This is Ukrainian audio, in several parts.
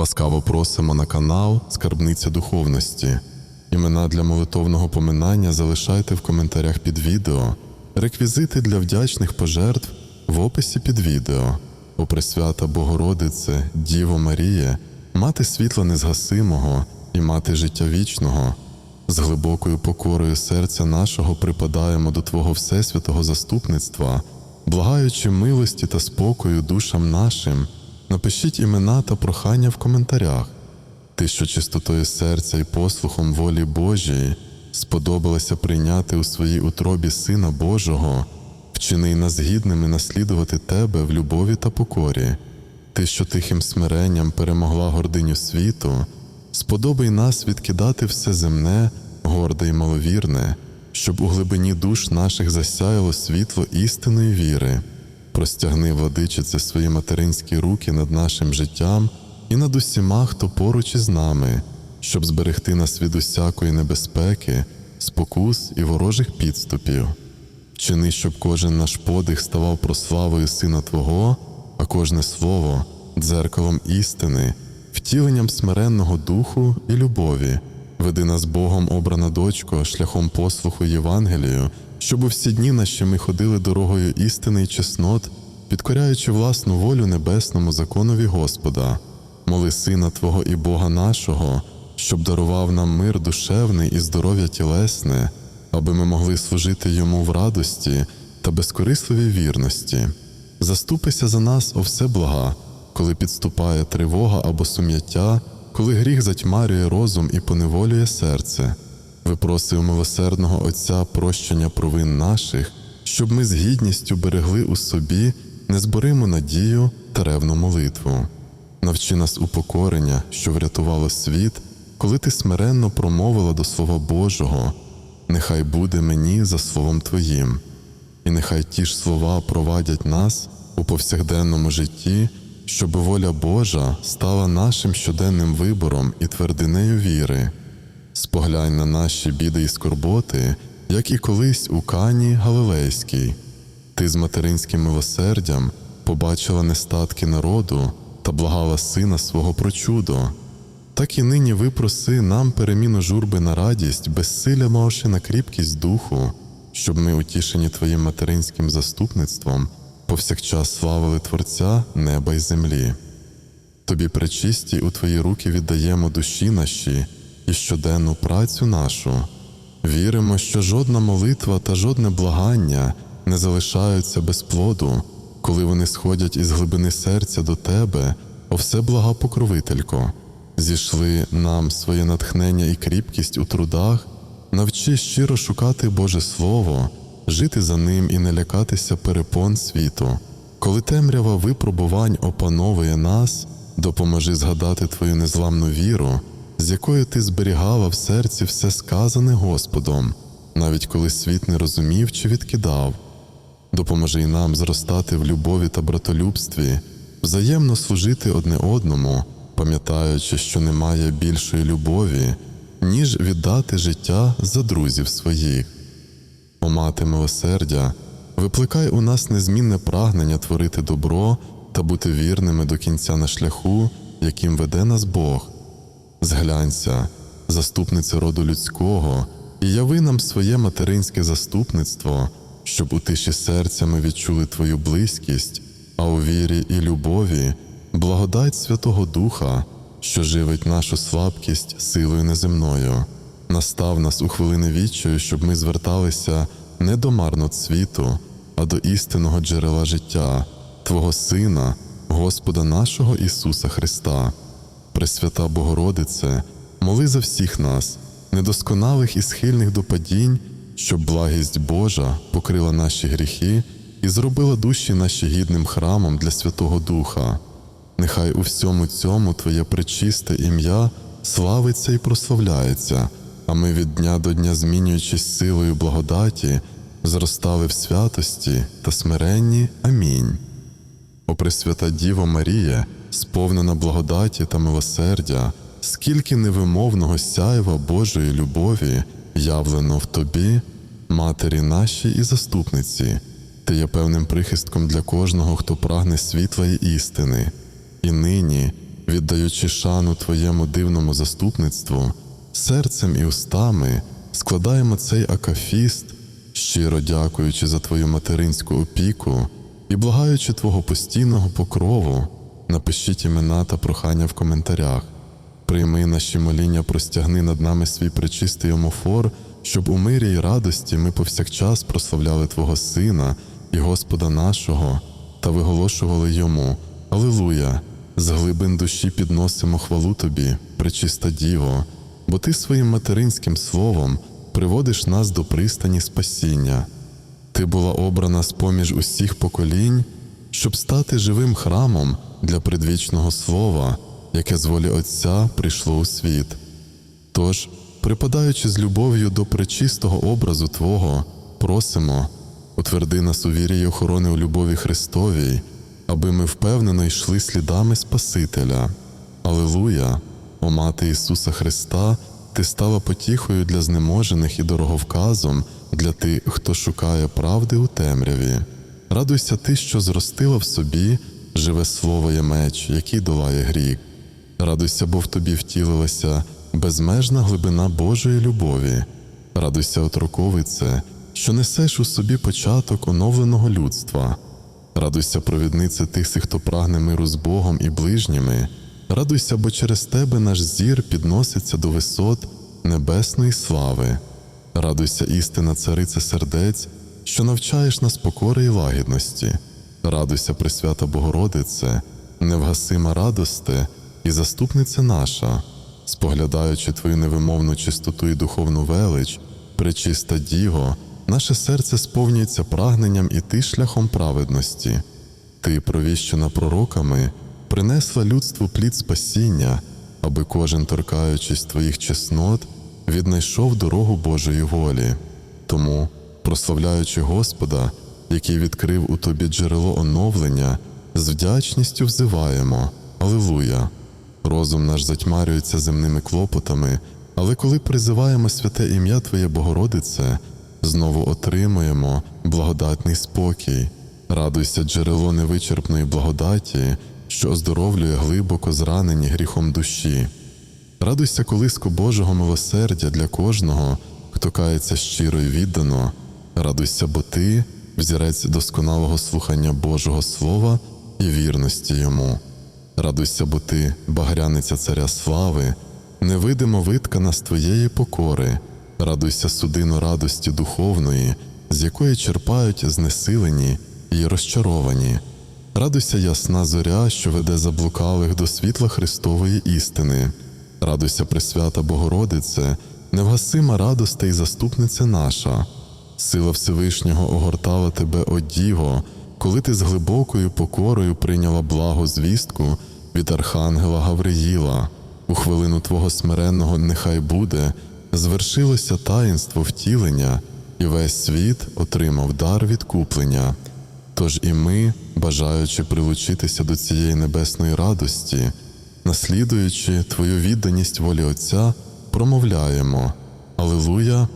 Ласкаво просимо на канал Скарбниця духовності. Імена для молитовного поминання залишайте в коментарях під відео. Реквізити для вдячних пожертв в описі під відео. О Пресвята Богородице, Діво Маріє, мати світла незгасимого і мати життя вічного. З глибокою покорою серця нашого припадаємо до Твого Всесвятого заступництва, благаючи милості та спокою душам нашим, напишіть імена та прохання в коментарях. Ти, що чистотою серця і послухом волі Божої сподобалося прийняти у своїй утробі Сина Божого, вчини нас гідними наслідувати Тебе в любові та покорі. Ти, що тихим смиренням перемогла гординю світу, сподобай нас відкидати все земне, горде й маловірне, щоб у глибині душ наших засяяло світло істинної віри. Простягни, владичице, свої материнські руки над нашим життям і над усіма, хто поруч із нами, щоб зберегти нас від усякої небезпеки, спокус і ворожих підступів. Чини, щоб кожен наш подих ставав прославою Сина Твого, а кожне слово дзеркалом істини, втіленням смиренного духу і любові. Веди нас Богом, обрана дочко, шляхом послуху Євангелію, щоб у всі дні наші ми ходили дорогою істини і чеснот, підкоряючи власну волю небесному законові Господа. Моли Сина Твого і Бога нашого, щоб дарував нам мир душевний і здоров'я тілесне, аби ми могли служити Йому в радості та безкорисливій вірності. Заступися за нас, о все блага, коли підступає тривога або сум'яття, коли гріх затьмарює розум і поневолює серце. Випроси у милосердного Отця прощення провин наших, щоб ми з гідністю берегли у собі незбориму надію та ревну молитву. Навчи нас упокорення, що врятувало світ, коли ти смиренно промовила до Слова Божого, нехай буде мені за словом Твоїм, і нехай ті ж слова провадять нас у повсякденному житті, щоб воля Божа стала нашим щоденним вибором і твердинею віри. Споглянь на наші біди і скорботи, як і колись у Кані Галилейській. Ти з материнським милосердям побачила нестатки народу та благала сина свого про чудо. Так і нині випроси нам переміну журби на радість, безсилля мавши на кріпкість духу, щоб ми, утішені Твоїм материнським заступництвом, повсякчас славили Творця неба й землі. Тобі пречисті у Твої руки віддаємо душі наші і щоденну працю нашу. Віримо, що жодна молитва та жодне благання не залишаються без плоду, коли вони сходять із глибини серця до Тебе, о все блага покровителько, зійшли нам своє натхнення і кріпкість у трудах, навчи щиро шукати Боже Слово, жити за ним і не лякатися перепон світу. Коли темрява випробувань опановує нас, допоможи згадати Твою незламну віру, з якою ти зберігала в серці все сказане Господом, навіть коли світ не розумів чи відкидав. Допоможи й нам зростати в любові та братолюбстві, взаємно служити одне одному, пам'ятаючи, що немає більшої любові, ніж віддати життя за друзів своїх. О мати милосердя, викликай у нас незмінне прагнення творити добро та бути вірними до кінця на шляху, яким веде нас Бог. Зглянься, заступниця роду людського, і яви нам своє материнське заступництво, щоб у тиші серця ми відчули Твою близькість, а у вірі і любові благодать Святого Духа, що живить нашу слабкість силою неземною. Настав нас у хвилини відчаю, щоб ми зверталися не до марнот світу, а до істинного джерела життя, Твого Сина, Господа нашого Ісуса Христа. Пресвята Богородице, моли за всіх нас, недосконалих і схильних до падінь, щоб благість Божа покрила наші гріхи і зробила душі наші гідним храмом для Святого Духа. Нехай у всьому цьому Твоє пречисте ім'я славиться і прославляється, а ми від дня до дня, змінюючись силою благодаті, зростали в святості та смиренні. Амінь. О Пресвята Діво Марія, сповнена благодаті та милосердя, скільки невимовного сяйва Божої любові явлено в тобі, матері нашій і заступниці, ти є певним прихистком для кожного, хто прагне світла і істини, і нині, віддаючи шану Твоєму дивному заступництву, серцем і устами складаємо цей акафіст, щиро дякуючи за Твою материнську опіку і благаючи Твого постійного покрову, напишіть імена та прохання в коментарях. Прийми наші моління, простягни над нами свій пречистий омофор, щоб у мирі й радості ми повсякчас прославляли Твого Сина і Господа нашого та виголошували Йому Алилуя! З глибин душі підносимо хвалу Тобі, пречиста Діво, бо Ти своїм материнським словом приводиш нас до пристані спасіння. Ти була обрана з поміж усіх поколінь, щоб стати живим храмом для предвічного слова, яке з волі Отця прийшло у світ. Тож, припадаючи з любов'ю до пречистого образу Твого, просимо, утверди нас у вірі й охорони у любові Христовій, аби ми впевнено йшли слідами Спасителя. Алилуя! О Мати Ісуса Христа, Ти стала потіхою для знеможених і дороговказом для тих, хто шукає правди у темряві. Радуйся ти, що зростила в собі живе слово є меч, який долає гріх. Радуйся, бо в тобі втілилася безмежна глибина Божої любові. Радуйся, отроковице, що несеш у собі початок оновленого людства. Радуйся, провіднице тих, хто прагне миру з Богом і ближніми. Радуйся, бо через тебе наш зір підноситься до висот небесної слави. Радуйся, істина, царице сердець, що навчаєш нас покори і лагідності. Радуйся, Пресвята Богородице, невгасима радосте і заступниця наша, споглядаючи Твою невимовну чистоту і духовну велич, пречиста Діво, наше серце сповнюється прагненням іти шляхом праведності. Ти, провіщена пророками, принесла людству плід спасіння, аби кожен, торкаючись твоїх чеснот, віднайшов дорогу Божої волі. Тому, прославляючи Господа, який відкрив у тобі джерело оновлення, з вдячністю взиваємо Алилуя! Розум наш затьмарюється земними клопотами, але коли призиваємо святе ім'я Твоє Богородице, знову отримуємо благодатний спокій. Радуйся, джерело невичерпної благодаті, що оздоровлює глибоко зранені гріхом душі. Радуйся, колиску Божого милосердя для кожного, хто кається щиро й віддано. Радуйся, бо ти взірець досконалого слухання Божого Слова і вірності йому. Радуйся, бо ти, багряниця царя слави, невидимо виткана з твоєї покори. Радуйся, судино радості духовної, з якої черпають знесилені і розчаровані. Радуйся, ясна зоря, що веде заблукалих до світла Христової істини. Радуйся, Пресвята Богородице, невгасима радосте і заступниця наша. Сила Всевишнього огортала тебе, о Діво, коли ти з глибокою покорою прийняла благу звістку від Архангела Гавриїла. У хвилину Твого смиренного нехай буде, звершилося таїнство втілення, і весь світ отримав дар відкуплення. Тож і ми, бажаючи прилучитися до цієї небесної радості, наслідуючи Твою відданість волі Отця, промовляємо Алилуя,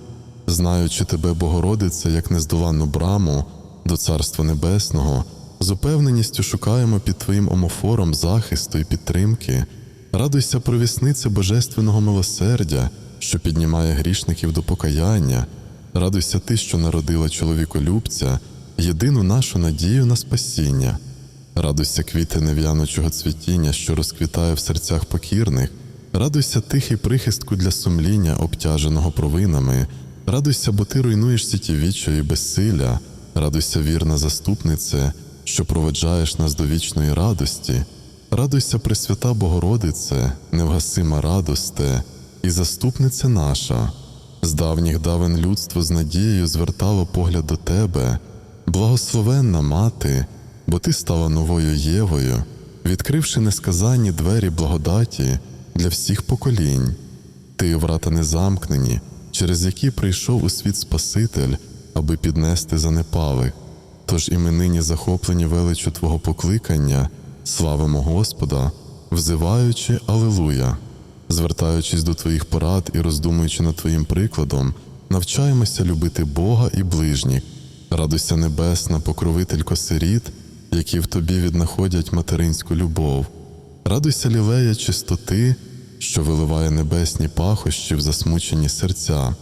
знаючи Тебе, Богородице, як нездоланну браму до Царства Небесного, з упевненістю шукаємо під Твоїм омофором захисту і підтримки. Радуйся, провіснице Божественного милосердя, що піднімає грішників до покаяння. Радуйся ти, що народила чоловіколюбця, єдину нашу надію на спасіння. Радуйся, квіти нев'яночого цвітіння, що розквітає в серцях покірних. Радуйся тихий прихистку для сумління, обтяженого провинами. Радуйся, бо ти руйнуєш сіті вічої безсилля. Радуйся, вірна заступнице, що проведжаєш нас до вічної радості. Радуйся, Пресвята Богородице, невгасима радосте, і заступниця наша. З давніх давен людство з надією звертало погляд до тебе, благословенна мати, бо ти стала новою Євою, відкривши несказанні двері благодаті для всіх поколінь. Ти врата незамкнені, через які прийшов у світ Спаситель, аби піднести занепалих. Тож і ми нині захоплені величу Твого покликання, славимо Господа, взиваючи Алилуя, звертаючись до Твоїх порад і роздумуючи над Твоїм прикладом, навчаємося любити Бога і ближніх, радуйся небесна, покровителько сиріт, які в тобі віднаходять материнську любов. Радуйся, лілея чистоти, що виливає небесні пахощі в засмучені серця.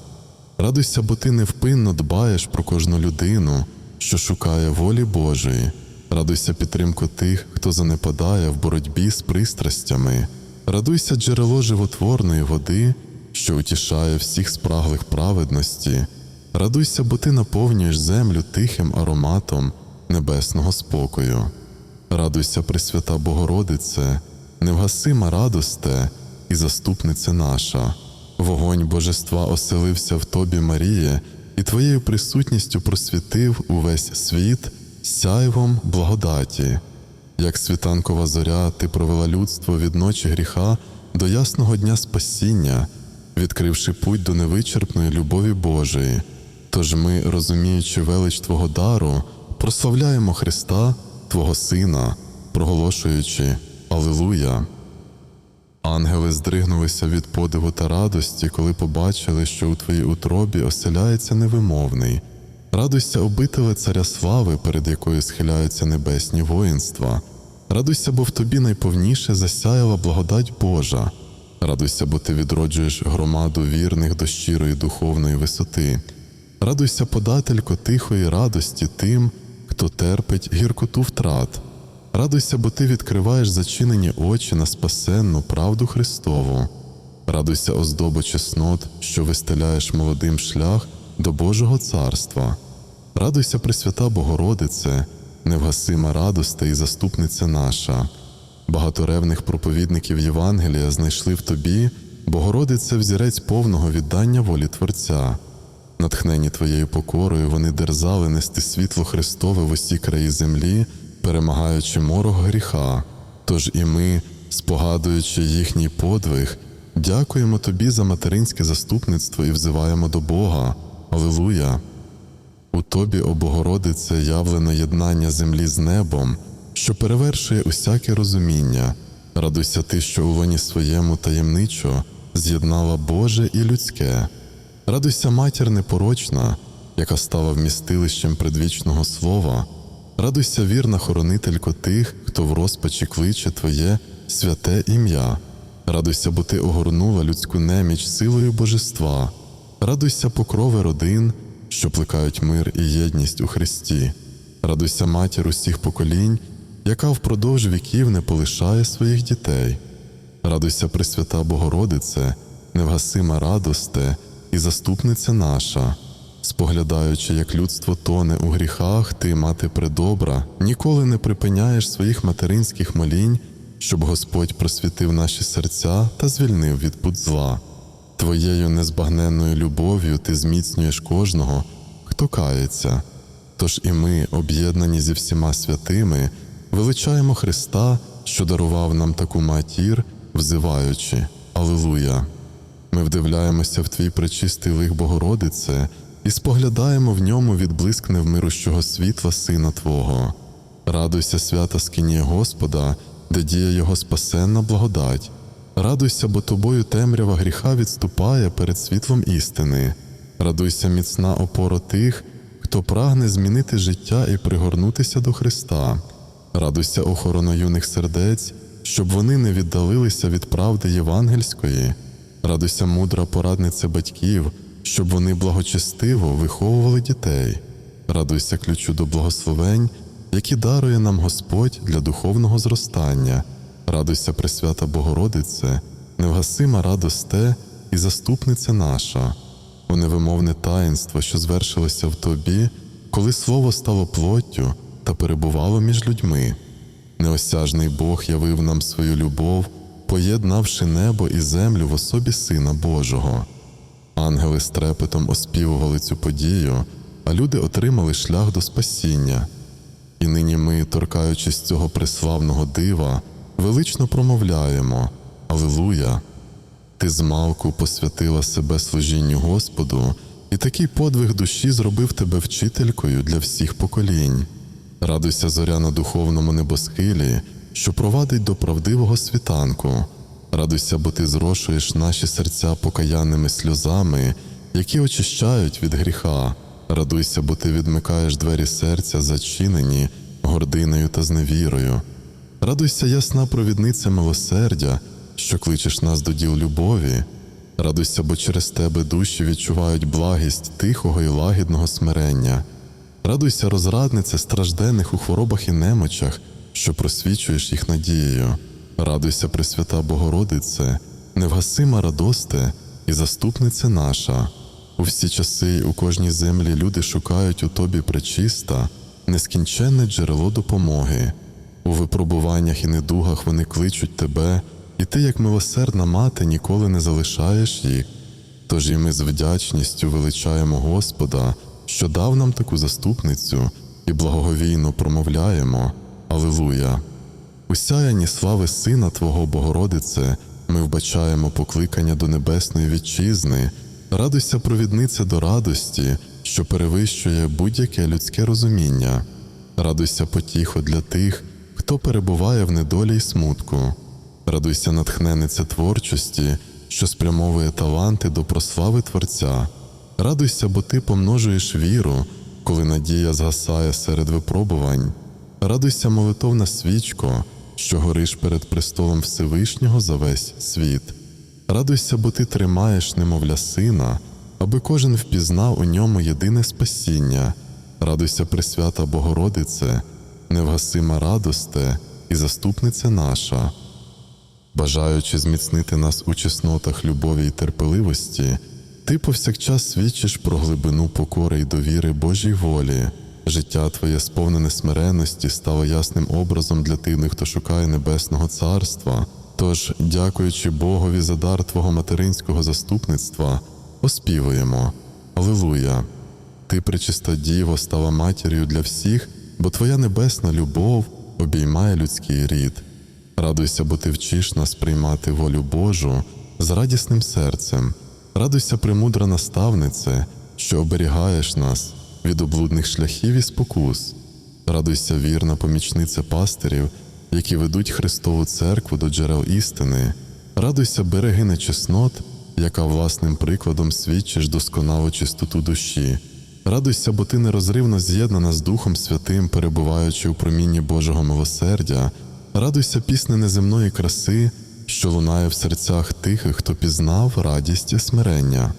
Радуйся, бо ти невпинно дбаєш про кожну людину, що шукає волі Божої. Радуйся підтримку тих, хто занепадає в боротьбі з пристрастями. Радуйся, джерело животворної води, що утішає всіх спраглих праведності. Радуйся, бо ти наповнюєш землю тихим ароматом небесного спокою. Радуйся, Пресвята Богородице, невгасима радосте і заступниця наша. Вогонь Божества оселився в тобі, Маріє, і твоєю присутністю просвітив увесь світ сяйвом благодаті. Як світанкова зоря, ти провела людство від ночі гріха до ясного дня спасіння, відкривши путь до невичерпної любові Божої. Тож ми, розуміючи велич Твого дару, прославляємо Христа, Твого Сина, проголошуючи Алилуя. Ангели здригнулися від подиву та радості, коли побачили, що у твоїй утробі оселяється невимовний. Радуйся, обителе царя слави, перед якою схиляються небесні воїнства. Радуйся, бо в тобі найповніше засяяла благодать Божа. Радуйся, бо ти відроджуєш громаду вірних до щирої духовної висоти. Радуйся, подателько тихої радості тим, хто терпить гіркоту втрат. Радуйся, бо ти відкриваєш зачинені очі на спасенну правду Христову. Радуйся, оздобо чеснот, що вистеляєш молодим шлях до Божого царства. Радуйся, Пресвята Богородице, невгасима радосте і заступниця наша. Багаторевних проповідників Євангелія знайшли в тобі, Богородице, взірець повного віддання волі Творця. Натхнені твоєю покорою, вони дерзали нести світло Христове в усі краї землі, перемагаючи морок гріха. Тож і ми, спогадуючи їхній подвиг, дякуємо тобі за материнське заступництво і взиваємо до Бога. Алилуя! У тобі, о Богородице, явлено єднання землі з небом, що перевершує усяке розуміння. Радуйся ти, що у воні своєму таємничо з'єднала Боже і людське. Радуйся, матір непорочна, яка стала вмістилищем предвічного слова. Радуйся, вірна хоронителько тих, хто в розпачі кличе Твоє святе ім'я. Радуйся, бо ти огорнула людську неміч силою божества. Радуйся, покрови родин, що плекають мир і єдність у Христі. Радуйся, матір усіх поколінь, яка впродовж віків не полишає своїх дітей. Радуйся, Пресвята Богородице, невгасима радосте і заступниця наша. Споглядаючи, як людство тоне у гріхах, ти, мати предобра, ніколи не припиняєш своїх материнських молінь, щоб Господь просвітив наші серця та звільнив від пут зла. Твоєю незбагненною любов'ю ти зміцнюєш кожного, хто кається. Тож і ми, об'єднані зі всіма святими, величаємо Христа, що дарував нам таку матір, взиваючи Алилуя! Ми вдивляємося в твій пречистий лих Богородице і споглядаємо в ньому відблиск невмирущого світла Сина Твого. Радуйся, свята скинія Господа, де діє Його спасенна благодать. Радуйся, бо тобою темрява гріха відступає перед світлом істини. Радуйся, міцна опора тих, хто прагне змінити життя і пригорнутися до Христа. Радуйся, охорона юних сердець, щоб вони не віддалилися від правди євангельської. Радуйся, мудра порадниця батьків, щоб вони благочестиво виховували дітей. Радуйся ключу до благословень, які дарує нам Господь для духовного зростання. Радуйся, Пресвята Богородице, невгасима радосте і заступниця наша, у невимовне таїнство, що звершилося в тобі, коли слово стало плоттю та перебувало між людьми. Неосяжний Бог явив нам свою любов, поєднавши небо і землю в особі Сина Божого. Ангели з трепетом оспівували цю подію, а люди отримали шлях до спасіння. І нині ми, торкаючись цього преславного дива, велично промовляємо Алилуя! Ти змалку посвятила себе служінню Господу, і такий подвиг душі зробив тебе вчителькою для всіх поколінь. Радуйся, зоря на духовному небосхилі, що провадить до правдивого світанку. Радуйся, бо ти зрошуєш наші серця покаянними сльозами, які очищають від гріха. Радуйся, бо ти відмикаєш двері серця, зачинені гординою та зневірою. Радуйся, ясна провідниця милосердя, що кличеш нас до діл любові. Радуйся, бо через тебе душі відчувають благість тихого і лагідного смирення. Радуйся, розраднице стражденних у хворобах і немочах, що просвічуєш їх надією. Радуйся, Пресвята Богородице, невгасима радосте і заступниця наша. У всі часи й у кожній землі люди шукають у тобі пречиста, нескінченне джерело допомоги. У випробуваннях і недугах вони кличуть тебе, і ти, як милосердна мати, ніколи не залишаєш їх. Тож і ми з вдячністю величаємо Господа, що дав нам таку заступницю, і благоговійно промовляємо Алилуя! У сяянні слави Сина Твого Богородице, ми вбачаємо покликання до небесної вітчизни, радуйся, провідниця до радості, що перевищує будь-яке людське розуміння, радуйся потіхо для тих, хто перебуває в недолі й смутку, радуйся, натхненниця творчості, що спрямовує таланти до прослави Творця. Радуйся, бо ти помножуєш віру, коли надія згасає серед випробувань. Радуйся, молитовна свічко, що гориш перед престолом Всевишнього за весь світ. Радуйся, бо ти тримаєш немовля сина, аби кожен впізнав у ньому єдине спасіння. Радуйся, Пресвята Богородице, невгасима радосте і заступниця наша. Бажаючи зміцнити нас у чеснотах любові й терпеливості, ти повсякчас свідчиш про глибину покори й довіри Божій волі. Життя твоє, сповнене смиренності, стало ясним образом для тих, хто шукає небесного царства. Тож, дякуючи Богові за дар Твого материнського заступництва, оспівуємо Алилуя! Ти, пречиста Діво, стала матір'ю для всіх, бо Твоя небесна любов обіймає людський рід. Радуйся, бо ти вчиш нас приймати волю Божу з радісним серцем. Радуйся, премудра наставнице, що оберігаєш нас від облудних шляхів і спокус. Радуйся, вірна помічниця пастирів, які ведуть Христову церкву до джерел істини. Радуйся, берегине чеснот, яка власним прикладом свідчиш досконалу чистоту душі. Радуйся, бо ти нерозривно з'єднана з Духом Святим, перебуваючи у промінні Божого милосердя. Радуйся, пісне неземної краси, що лунає в серцях тих, хто пізнав радість і смирення.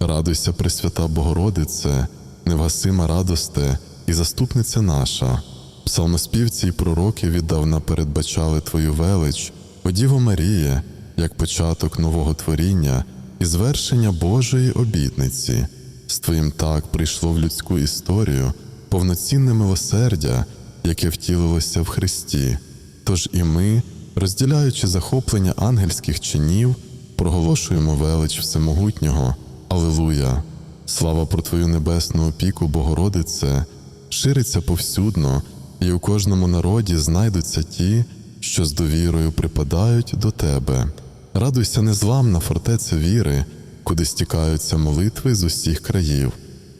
Радуйся, Пресвята Богородице, невгасима радосте і заступниця наша. Псалмоспівці й пророки віддавна передбачали Твою велич, о Діво Маріє, як початок нового творіння і звершення Божої обітниці. З Твоїм так прийшло в людську історію повноцінне милосердя, яке втілилося в Христі. Тож і ми, розділяючи захоплення ангельських чинів, проголошуємо велич Всемогутнього. Алилуя! Слава про Твою небесну опіку, Богородице, шириться повсюдно, і у кожному народі знайдуться ті, що з довірою припадають до Тебе. Радуйся, незламна фортеця віри, куди стікаються молитви з усіх країв.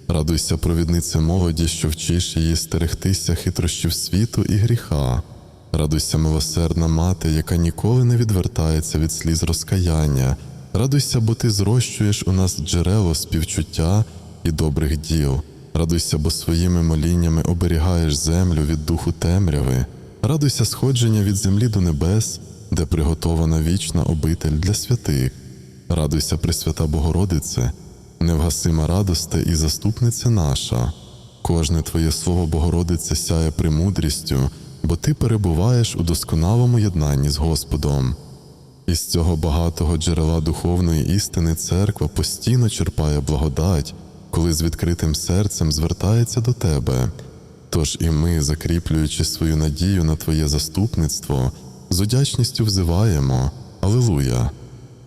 Радуйся, провіднице молоді, що вчиш її стерегтися хитрощів світу і гріха. Радуйся, милосердна мати, яка ніколи не відвертається від сліз розкаяння. Радуйся, бо ти зрощуєш у нас джерело співчуття і добрих діл. Радуйся, бо своїми моліннями оберігаєш землю від духу темряви. Радуйся сходження від землі до небес, де приготована вічна обитель для святих. Радуйся, Пресвята Богородице, невгасима радосте і заступниця наша. Кожне Твоє слово, Богородице, сяє премудрістю, бо Ти перебуваєш у досконалому єднанні з Господом. Із цього багатого джерела духовної істини церква постійно черпає благодать, коли з відкритим серцем звертається до Тебе. Тож і ми, закріплюючи свою надію на Твоє заступництво, з удячністю взиваємо Алилуя!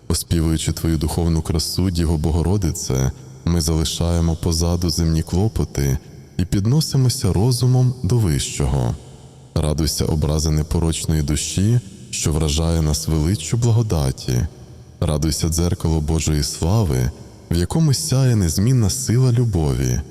Оспівуючи Твою духовну красу, Діво Богородице, ми залишаємо позаду земні клопоти і підносимося розумом до вищого. Радуйся, образи непорочної душі, що вражає нас величчю благодаті. Радуйся, дзеркало Божої слави, в якому сяє незмінна сила любові.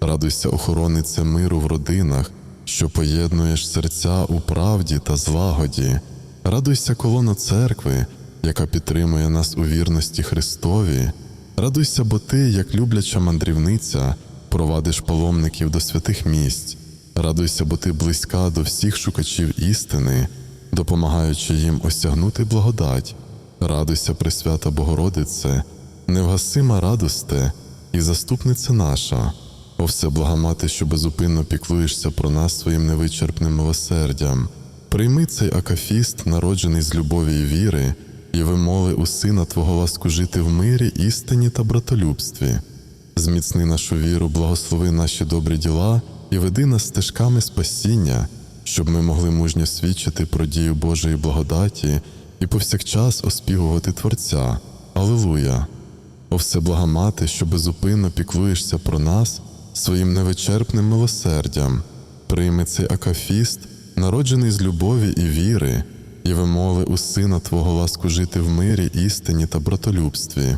Радуйся, охоронице миру в родинах, що поєднуєш серця у правді та злагоді. Радуйся, колона церкви, яка підтримує нас у вірності Христові. Радуйся, бо ти, як любляча мандрівниця, провадиш паломників до святих місць. Радуйся, бо ти близька до всіх шукачів істини. Допомагаючи їм осягнути благодать. Радуйся, Пресвята Богородице, невгасима радосте і заступниця наша. О всеблага мати, що безупинно піклуєшся про нас своїм невичерпним милосердям. Прийми цей акафіст, народжений з любові і віри, і вимови у Сина Твого ласку жити в мирі, істині та братолюбстві. Зміцни нашу віру, благослови наші добрі діла і веди нас стежками спасіння, щоб ми могли мужньо свідчити про дію Божої благодаті і повсякчас оспівувати Творця. Алилуя! О всеблага мати, що безупинно піклуєшся про нас своїм невичерпним милосердям, прийми цей акафіст, народжений з любові і віри, і вимови у Сина Твого ласку жити в мирі, істині та братолюбстві.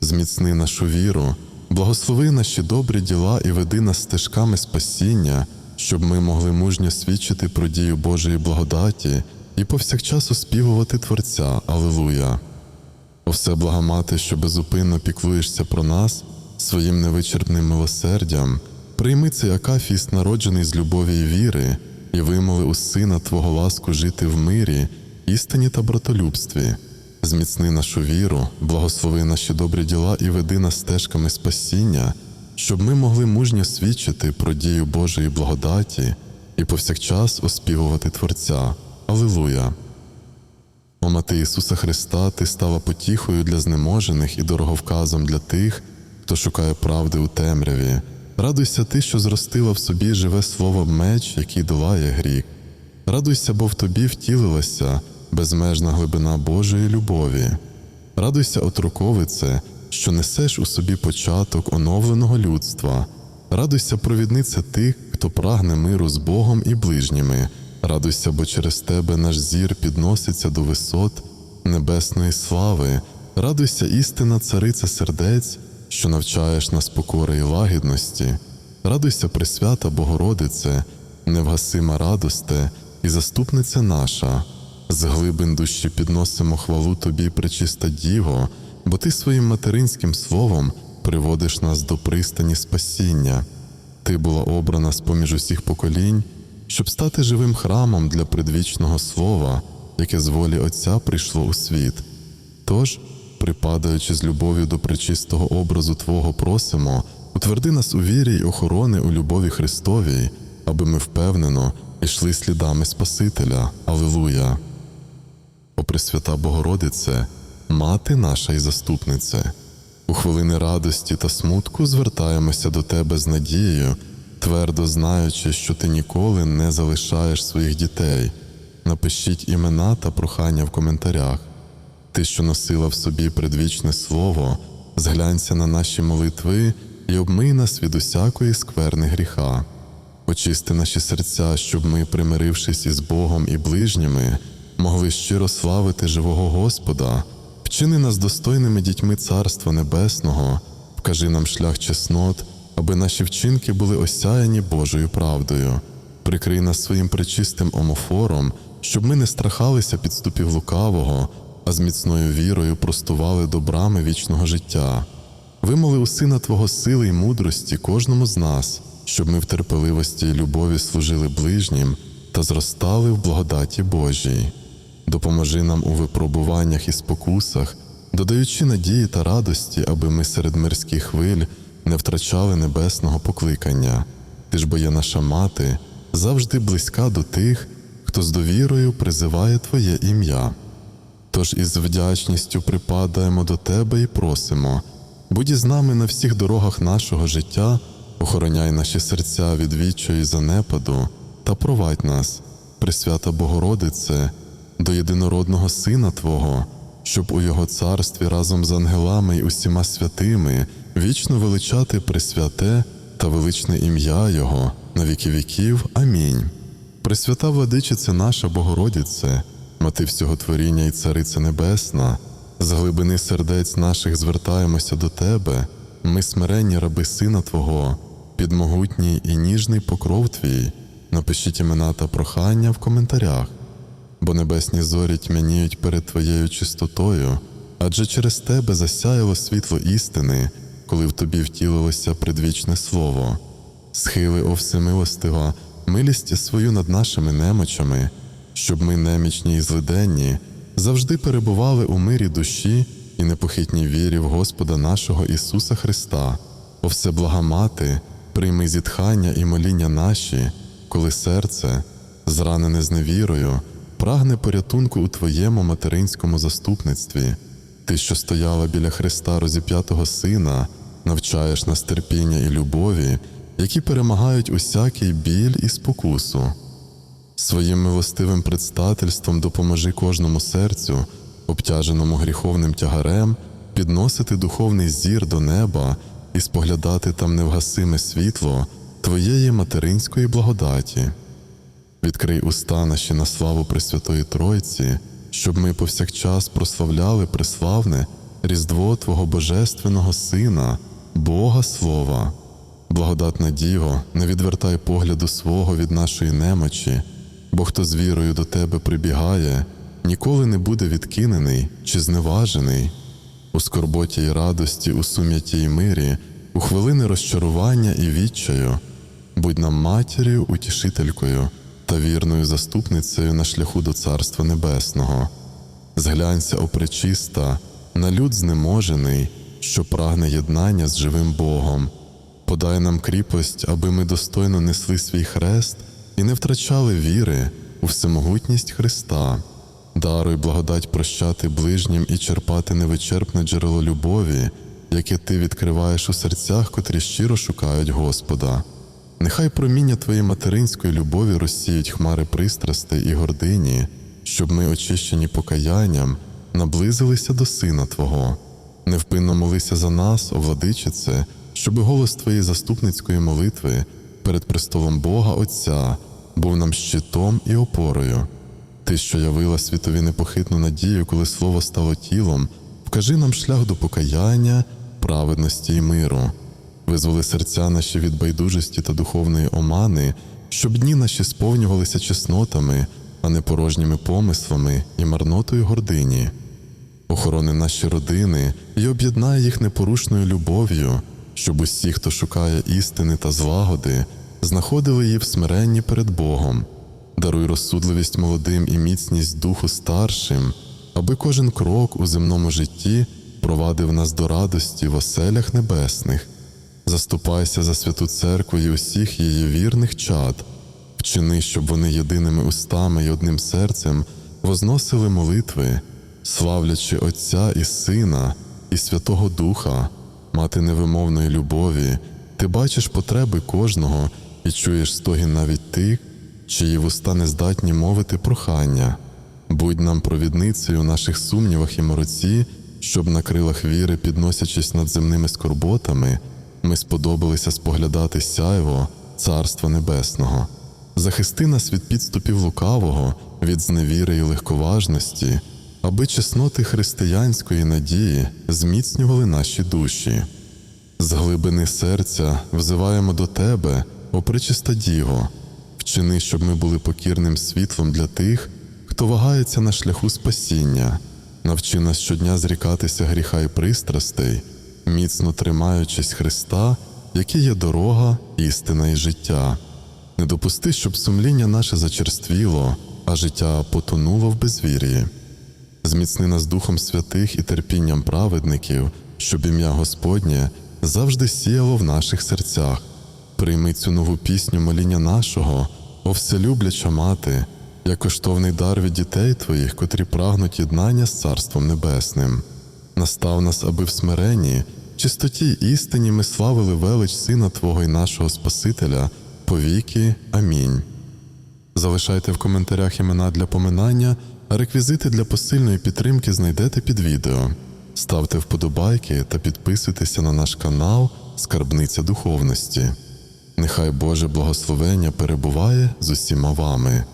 Зміцни нашу віру, благослови наші добрі діла і веди нас стежками спасіння, щоб ми могли мужньо свідчити про дію Божої благодаті і повсякчас оспівувати Творця. Алилуя! О всеблага мати, що безупинно піклуєшся про нас своїм невичерпним милосердям, прийми цей акафіст, народжений з любові і віри, і вимови у Сина Твого ласку жити в мирі, істині та братолюбстві. Зміцни нашу віру, благослови наші добрі діла і веди нас стежками спасіння, щоб ми могли мужньо свідчити про дію Божої благодаті і повсякчас оспівувати Творця. Алилуя! О мати Ісуса Христа, Ти стала потіхою для знеможених і дороговказом для тих, хто шукає правди у темряві. Радуйся ти, що зростила в собі живе слово меч, який долає гріх. Радуйся, бо в тобі втілилася безмежна глибина Божої любові. Радуйся, отруковице, що несеш у собі початок оновленого людства. Радуйся, провідниця тих, хто прагне миру з Богом і ближніми. Радуйся, бо через тебе наш зір підноситься до висот небесної слави. Радуйся, істина, цариця сердець, що навчаєш нас покори і лагідності. Радуйся, Пресвята Богородице, невгасима радосте і заступниця наша. З глибин душі підносимо хвалу Тобі, пречиста Діво, бо Ти своїм материнським словом приводиш нас до пристані спасіння. Ти була обрана з поміж усіх поколінь, щоб стати живим храмом для предвічного слова, яке з волі Отця прийшло у світ. Тож, припадаючи з любов'ю до пречистого образу Твого, просимо, утверди нас у вірі й охорони у любові Христовій, аби ми впевнено йшли слідами Спасителя. Алилуя! О Пресвята Богородице, мати наша і заступнице, у хвилини радості та смутку звертаємося до Тебе з надією, твердо знаючи, що Ти ніколи не залишаєш своїх дітей. Напишіть імена та прохання в коментарях. Ти, що носила в собі предвічне слово, зглянься на наші молитви і обмий нас від усякої скверни гріха. Очисти наші серця, щоб ми, примирившись із Богом і ближніми, могли щиро славити живого Господа, вчини нас достойними дітьми Царства Небесного, вкажи нам шлях чеснот, аби наші вчинки були осяяні Божою правдою. Прикрий нас своїм пречистим омофором, щоб ми не страхалися підступів лукавого, а з міцною вірою простували до брами вічного життя. Вимоли у Сина Твого сили й мудрості кожному з нас, щоб ми в терпеливості й любові служили ближнім та зростали в благодаті Божій. Допоможи нам у випробуваннях і спокусах, додаючи надії та радості, аби ми серед мирських хвиль не втрачали небесного покликання. Ти ж бо є наша мати, завжди близька до тих, хто з довірою призиває Твоє ім'я. Тож із вдячністю припадаємо до Тебе і просимо, будь із нами на всіх дорогах нашого життя, охороняй наші серця від відчаю і занепаду та провадь нас, Пресвята Богородице, до єдинородного Сина Твого, щоб у Його царстві разом з ангелами й усіма святими вічно величати Пресвяте та величне ім'я Його на віки віків. Амінь. Пресвята владичице наша Богородице, Мати всього творіння і Цариця Небесна, з глибини сердець наших звертаємося до Тебе, ми смиренні раби Сина Твого, підмогутній і ніжний покров Твій. Напишіть імена та прохання в коментарях, бо небесні зорі тьмяніють перед Твоєю чистотою, адже через Тебе засяяло світло істини, коли в Тобі втілилося предвічне Слово. Схили, о всемилостива, милість свою над нашими немочами, щоб ми, немічні і злиденні, завжди перебували у мирі душі і непохитній вірі в Господа нашого Ісуса Христа. О всеблага Мати, прийми зітхання і моління наші, коли серце, зранене з невірою, прагне порятунку у Твоєму материнському заступництві. Ти, що стояла біля Христа розіп'ятого Сина, навчаєш нас терпіння і любові, які перемагають усякий біль і спокусу. Своїм милостивим предстательством допоможи кожному серцю, обтяженому гріховним тягарем, підносити духовний зір до неба і споглядати там невгасиме світло Твоєї материнської благодаті. Відкрий уста наші на славу Пресвятої Тройці, щоб ми повсякчас прославляли преславне Різдво Твого Божественного Сина, Бога Слова. Благодатна Діво, не відвертай погляду свого від нашої немочі, бо хто з вірою до Тебе прибігає, ніколи не буде відкинений чи зневажений. У скорботі і радості, у сум'яті й мирі, у хвилини розчарування і відчаю, будь нам матір'ю, утішителькою та вірною заступницею на шляху до Царства Небесного. Зглянься, о пречиста, на люд знеможений, що прагне єднання з живим Богом. Подай нам кріпость, аби ми достойно несли свій хрест і не втрачали віри у всемогутність Христа. Даруй благодать прощати ближнім і черпати невичерпне джерело любові, яке ти відкриваєш у серцях, котрі щиро шукають Господа. Нехай проміння твоєї материнської любові розсіють хмари пристрастей і гордині, щоб ми, очищені покаянням, наблизилися до Сина Твого. Невпинно молися за нас, о владичице, щоб голос Твоєї заступницької молитви перед престолом Бога Отця був нам щитом і опорою. Ти, що явила світові непохитну надію, коли слово стало тілом, вкажи нам шлях до покаяння, праведності і миру. Визволи серця наші від байдужості та духовної омани, щоб дні наші сповнювалися чеснотами, а не порожніми помислами і марнотою гордині. Охорони наші родини і об'єднай їх непорушною любов'ю, щоб усі, хто шукає істини та злагоди, знаходили її в смиренні перед Богом. Даруй розсудливість молодим і міцність духу старшим, аби кожен крок у земному житті провадив нас до радості в оселях небесних. Заступайся за святу церкву і усіх її вірних чад, вчини, щоб вони єдиними устами і одним серцем возносили молитви, славлячи Отця і Сина, і Святого Духа, мати невимовної любові, ти бачиш потреби кожного і чуєш стогін навіть тих, чиї вуста не здатні мовити прохання. Будь нам провідницею у наших сумнівах і мороці, щоб на крилах віри, підносячись над земними скорботами, ми сподобалися споглядати сяйво Царства Небесного. Захисти нас від підступів лукавого, від зневіри і легковажності, аби чесноти християнської надії зміцнювали наші душі. З глибини серця взиваємо до Тебе, о пречиста Діво, вчини, щоб ми були покірним світлом для тих, хто вагається на шляху спасіння, навчи нас щодня зрікатися гріха і пристрастей, міцно тримаючись Христа, який є дорога, істина і життя. Не допусти, щоб сумління наше зачерствіло, а життя потонуло в безвір'ї. Зміцни нас Духом святих і терпінням праведників, щоб ім'я Господнє завжди сіяло в наших серцях. Прийми цю нову пісню моління нашого, о вселюбляча мати, як коштовний дар від дітей твоїх, котрі прагнуть єднання з Царством Небесним. Настав нас, аби в смиренні, чистоті істині ми славили велич Сина Твого і нашого Спасителя повіки. Амінь. Залишайте в коментарях імена для поминання, а реквізити для посильної підтримки знайдете під відео. Ставте вподобайки та підписуйтеся на наш канал Скарбниця Духовності. Нехай Боже благословення перебуває з усіма вами.